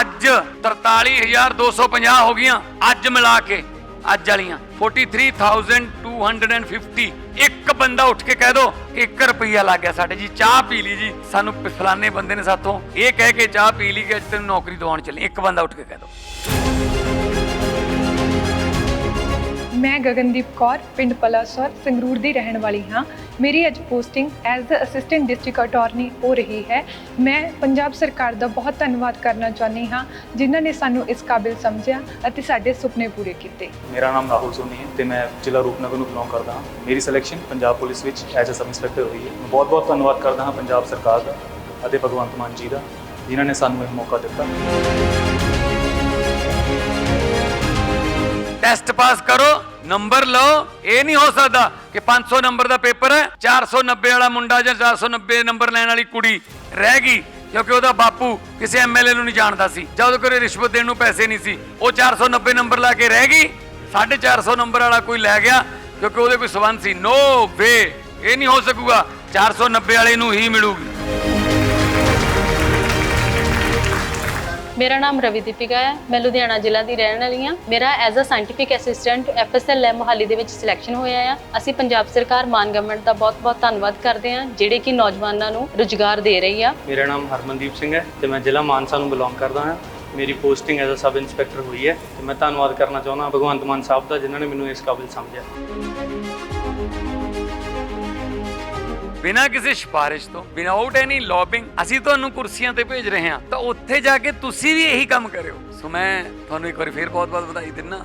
ਅੱਜ 43250 ਹੋ ਗਈਆਂ, ਅੱਜ ਮਿਲਾ ਕੇ, ਅੱਜ ਵਾਲੀਆਂ। 43250 ਇੱਕ ਬੰਦਾ ਉੱਠ ਕੇ ਕਹਿ ਦੋ 1 ਰੁਪਈਆ ਲੱਗ ਗਿਆ ਸਾਡੇ ਜੀ, ਚਾਹ ਪੀ ਲਈ ਜੀ। ਸਾਨੂੰ ਪ- ਫਲਾਣੇ ਬੰਦੇ ਨੇ ਸਾਥੋਂ ਇਹ ਕਹਿ ਕੇ ਚਾਹ ਪੀ ਲਈ ਕਿ ਅੱਜ ਤੈਨੂੰ ਨੌਕਰੀ ਦਿਵਾਉਣ ਚੱਲੇ, ਇੱਕ ਬੰਦਾ ਉੱਠ ਕੇ ਕਹਿ ਦੋ। ਮੈਂ ਗਗਨਦੀਪ ਕੌਰ ਪਿੰਡ ਪਲਾਸੌਰ ਸੰਗਰੂਰ ਦੀ ਰਹਿਣ ਵਾਲੀ ਹਾਂ। ਮੇਰੀ ਅੱਜ posting as the assistant district attorney ਹੋ ਰਹੀ ਹੈ। ਮੈਂ ਪੰਜਾਬ ਸਰਕਾਰ ਦਾ ਬਹੁਤ ਧੰਨਵਾਦ ਕਰਨਾ ਚਾਹੁੰਦੀ ਹਾਂ ਜਿਨ੍ਹਾਂ ਨੇ ਸਾਨੂੰ ਇਸ ਕਾਬਿਲ ਸਮਝਿਆ ਅਤੇ ਸਾਡੇ ਸੁਪਨੇ ਪੂਰੇ ਕੀਤੇ। ਮੇਰਾ ਨਾਮ ਰਾਹੁਲ ਸੋਨੀ ਹੈ ਤੇ ਮੈਂ ਜ਼ਿਲ੍ਹਾ ਰੂਪਨਗਰ ਨੂੰ ਬਿਲੋਂਗ ਕਰਦਾ ਹਾਂ। ਮੇਰੀ ਸਿਲੈਕਸ਼ਨ ਪੰਜਾਬ ਪੁਲਿਸ ਵਿੱਚ ਐਜ਼ ਅ ਸਬ ਇੰਸਪੈਕਟਰ ਹੋਈ ਹੈ। ਮੈਂ ਬਹੁਤ ਬਹੁਤ ਧੰਨਵਾਦ ਕਰਦਾ ਹਾਂ ਪੰਜਾਬ ਸਰਕਾਰ ਦਾ ਅਤੇ ਭਗਵੰਤ ਮਾਨ ਜੀ ਦਾ ਜਿਨ੍ਹਾਂ ਨੇ ਸਾਨੂੰ ਇਹ ਮੌਕਾ ਦਿੱਤਾ। ਟੈਸਟ ਪਾਸ ਕਰੋ। ਨੰਬਰ ਲਓ, ਇਹ ਨਹੀਂ ਹੋ ਸਕਦਾ ਕਿ 500 ਨੰਬਰ ਦਾ ਪੇਪਰ ਹੈ 490 ਵਾਲਾ ਮੁੰਡਾ ਜਾਂ 490 ਨੰਬਰ ਲੈਣ ਵਾਲੀ ਕੁੜੀ ਰਹਿ ਗਈ, ਕਿਉਂਕਿ ਉਹਦਾ ਬਾਪੂ ਕਿਸੇ ਐਮਐਲਏ ਨੂੰ ਨਹੀਂ ਜਾਣਦਾ ਸੀ। ਜਾਂ ਉਹਦੇ ਕੋਲ ਰਿਸ਼ਵਤ ਦੇਣ ਨੂੰ ਪੈਸੇ ਨਹੀਂ ਸੀ, ਉਹ 490 ਨੰਬਰ ਲਾ ਕੇ ਰਹਿ ਗਈ 450 ਨੰਬਰ ਵਾਲਾ ਕੋਈ ਲੈ ਗਿਆ, ਕਿਉਂਕਿ ਉਹਦੇ ਕੋਈ ਸਬੰਧ ਸੀ। ਨੋ ਵੇ ਇਹ ਨਹੀਂ ਹੋ ਸਕੂਗਾ 490 ਵਾਲੇ ਨੂੰ ਹੀ ਮਿਲੂਗੀ। ਮੇਰਾ ਨਾਮ ਰਵੀ ਦੀਪਿਕਾ ਹੈ, ਮੈਂ ਲੁਧਿਆਣਾ ਜ਼ਿਲ੍ਹਾ ਦੀ ਰਹਿਣ ਵਾਲੀ ਹਾਂ। ਮੇਰਾ as a scientific assistant FSL lab Mohali ਦੇ ਵਿੱਚ ਸਿਲੈਕਸ਼ਨ ਹੋਇਆ ਆ। ਅਸੀਂ ਪੰਜਾਬ ਸਰਕਾਰ, ਮਾਨ ਗਵਰਨਮੈਂਟ ਦਾ ਬਹੁਤ-ਬਹੁਤ ਧੰਨਵਾਦ ਕਰਦੇ ਹਾਂ, ਜਿਹੜੇ ਕਿ ਨੌਜਵਾਨਾਂ ਨੂੰ ਰੁਜ਼ਗਾਰ ਦੇ ਰਹੀ ਆ। ਮੇਰਾ ਨਾਮ ਹਰਮਨਦੀਪ ਸਿੰਘ ਹੈ ਤੇ ਮੈਂ ਜ਼ਿਲ੍ਹਾ ਮਾਨਸਾ ਨੂੰ ਬਿਲੋਂਗ ਕਰਦਾ ਹਾਂ। ਮੇਰੀ posting as a sub inspector ਹੋਈ ਹੈ ਤੇ ਮੈਂ ਧੰਨਵਾਦ ਕਰਨਾ ਚਾਹੁੰਦਾ ਭਗਵੰਤ ਮਾਨ ਸਾਹਿਬ ਦਾ, ਜਿਨ੍ਹਾਂ ਨੇ ਮੈਨੂੰ ਇਸ ਕਾਬਿਲ ਸਮਝਿਆ। ਬਿਨਾਂ ਕਿਸੇ ਸਿਫਾਰਿਸ਼ ਤੋਂ ਵਿਦਆਊਟ ਐਨੀ ਲੌਬਿੰਗ ਅਸੀਂ ਤੁਹਾਨੂੰ ਕੁਰਸੀਆਂ ਤੇ ਭੇਜ ਰਹੇ ਹਾਂ, ਤਾਂ ਉੱਥੇ ਜਾ ਕੇ ਤੁਸੀਂ ਵੀ ਇਹੀ ਕੰਮ ਕਰਿਓ। ਸੋ ਮੈਂ ਤੁਹਾਨੂੰ ਇੱਕ ਵਾਰੀ ਫੇਰ ਬਹੁਤ ਬਹੁਤ ਵਧਾਈ ਦਿੰਦਾ।